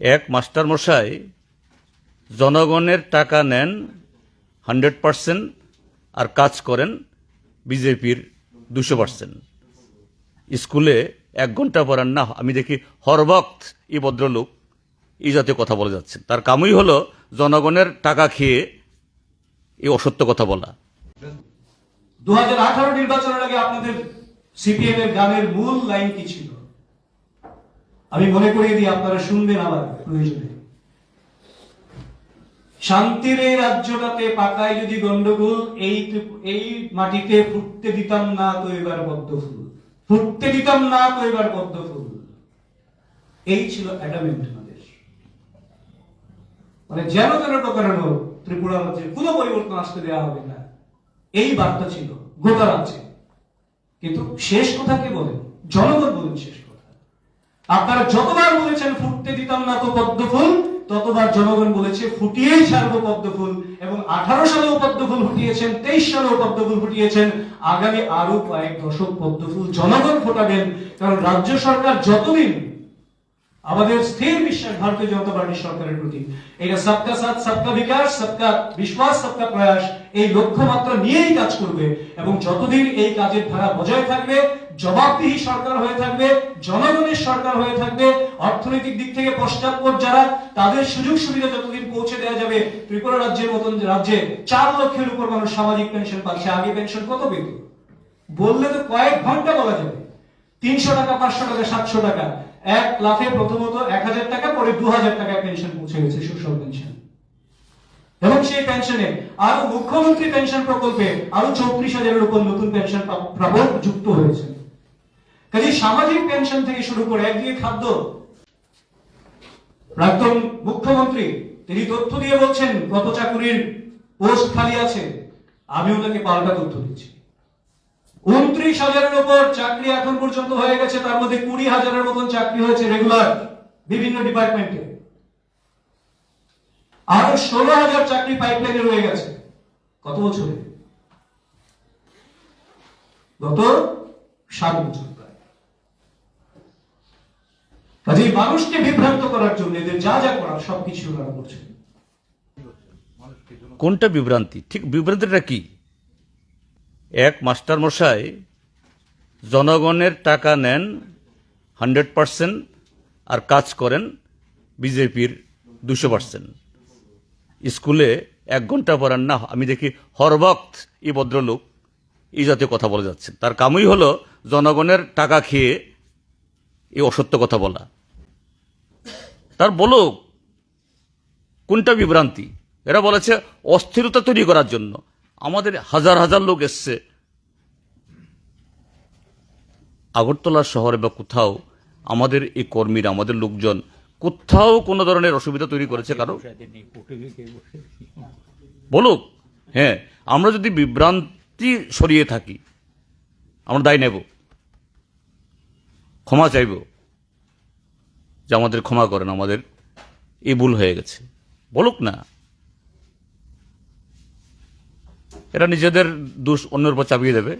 এক মাস্টার মশাই জনগণের টাকা নেন হান্ড্রেড পার্সেন্ট আর কাজ করেন বিজেপির দুশো পার্সেন্ট। স্কুলে এক ঘণ্টা পড়ান না, আমি দেখি হরবক্ত এই ভদ্রলোক এই জাতীয় কথা বলে যাচ্ছেন। তার কামই হলো জনগণের টাকা খেয়ে এই অসত্য কথা বলা। দু হাজার আঠারো নির্বাচনের আগে আপনাদের সিপিএম এর গানের মূল লাইন কি ছিল? আমি মনে করিয়ে দিই, আপনারা শুনবেন আবার প্রয়োজনে। শান্তির এই রাজ্যটাতে পাকায় যদি গন্ডগোল, এই এই মাটিতে ফুটতে দিতাম না তো এবার পদ্ম ফুল ফুটতে দিতাম না তো এবার পদ্ম ফুল এই ছিল অ্যাডামেন্ট আমাদের মানে যেন প্রকারের হোক, ত্রিপুরা রাজ্যের কোনো পরিবর্তন আসতে দেওয়া হবে না। এই বার্তা ছিল, গোটা রাজ্যে। কিন্তু শেষ কথা কে বলেন? জনগণ বলেন শেষ কথা। আপনারা যতবার বলেছেন ফুটতে দিতাম না তো পদ্ম ফুল, ততবার জনগণ বলেছে ফুটিয়েই ছাড়বো পদ্ম ফুল। এবং আঠারো সালেও পদ্ম ফুল ফুটিয়েছেন, তেইশ সালেও পদ্ম ফুল ফুটিয়েছেন। আগামী আরও কয়েক দশক পদ্ম ফুল জনগণ ফোটাবেন, কারণ রাজ্য সরকার যতদিন আমাদের স্থির বিশ্বাস ভারতীয় জনতা পার্টির সরকারের প্রতি। এটা সবকা সাথ, সবকা বিকাশ, সবকা বিশ্বাস, সবকা প্রয়াস, এই লক্ষ্যমাত্রা নিয়েই কাজ করবে এবং যতদিন এই কাজের ধারা বজায় থাকবে, জবাবদিহি সরকার হয়ে থাকবে, জনগণের সরকার হয়ে থাকবে, অর্থনৈতিক দিক থেকে পশ্চাৎপদ যারা, তাদের সুযোগ সুবিধা যতদিন পৌঁছে দেওয়া যাবে, ত্রিপুরা রাজ্যের মতন রাজ্যে চার লক্ষের উপর মানুষ সামাজিক পেনশন পাচ্ছে, আগে পেনশন কত পেত? বললে তো কয়েক ঘণ্টা বলা যাবে। তিনশো টাকা, পাঁচশো টাকা, সাতশো টাকা। এক লাখে প্রথমত এক হাজার টাকা, পরে দু হাজার টাকায় পেনশন পৌঁছে গেছে, সুসল পেনশন এবং সেই পেনশনে আরও মুখ্যমন্ত্রী পেনশন প্রকল্পে আরও চৌত্রিশ হাজারের উপর নতুন পেনশন প্রাবক যুক্ত হয়েছে। কাজে সামাজিক পেনশন থেকে শুরু করে একদিকে খাদ্য। প্রাক্তন মুখ্যমন্ত্রী, তিনি তথ্য দিয়ে বলছেন কত চাকুরির পোস্ট খালি আছে। আমি ওনাকে পাল্টা তথ্য দিচ্ছি। উনত্রিশ হাজারের উপর চাকরি এখন পর্যন্ত হয়ে গেছে, তার মধ্যে কুড়ি হাজারের মতন চাকরি হয়েছে রেগুলার বিভিন্ন ডিপার্টমেন্টে আরও ষোলো হাজার চাকরি পাইপলাইনে রয়ে গেছে। কত বছরে? গত সাত বছর কাজে মানুষকে বিভ্রান্ত করার জন্য, এদের যা যা করার, সবকিছু করছেন। কোনটা বিভ্রান্তি? ঠিক বিভ্রান্তিটা কি? এক মাস্টার মশাই জনগণের টাকা নেন হান্ড্রেড পার্সেন্ট আর কাজ করেন বিজেপির দুশো পার্সেন্ট। স্কুলে এক ঘণ্টা পড়ান না, আমি দেখি হরবক্ত এই ভদ্রলোক এই জাতীয় কথা বলে যাচ্ছেন। তার কামই হলো জনগণের টাকা খেয়ে এই অসত্য কথা বলা। তার বলুক, কোনটা বিভ্রান্তি? এরা বলেছে অস্থিরতা তৈরি করার জন্য। আমাদের হাজার হাজার লোক এসছে। আগরতলা শহরে বা কোথাও আমাদের এই কর্মীরা, আমাদের লোকজন কোথাও কোনো ধরনের অসুবিধা তৈরি করেছে কারও? বলুক। হ্যাঁ আমরা যদি বিভ্রান্তি সরিয়ে থাকি, আমরা দায় নেব। ক্ষমা চাইব যে আমাদের ক্ষমা করেন, আমাদের এই ভুল হয়ে গেছে। বলুক না। এরা নিজেদের দোষ অন্যের উপর চাপিয়ে দেবে।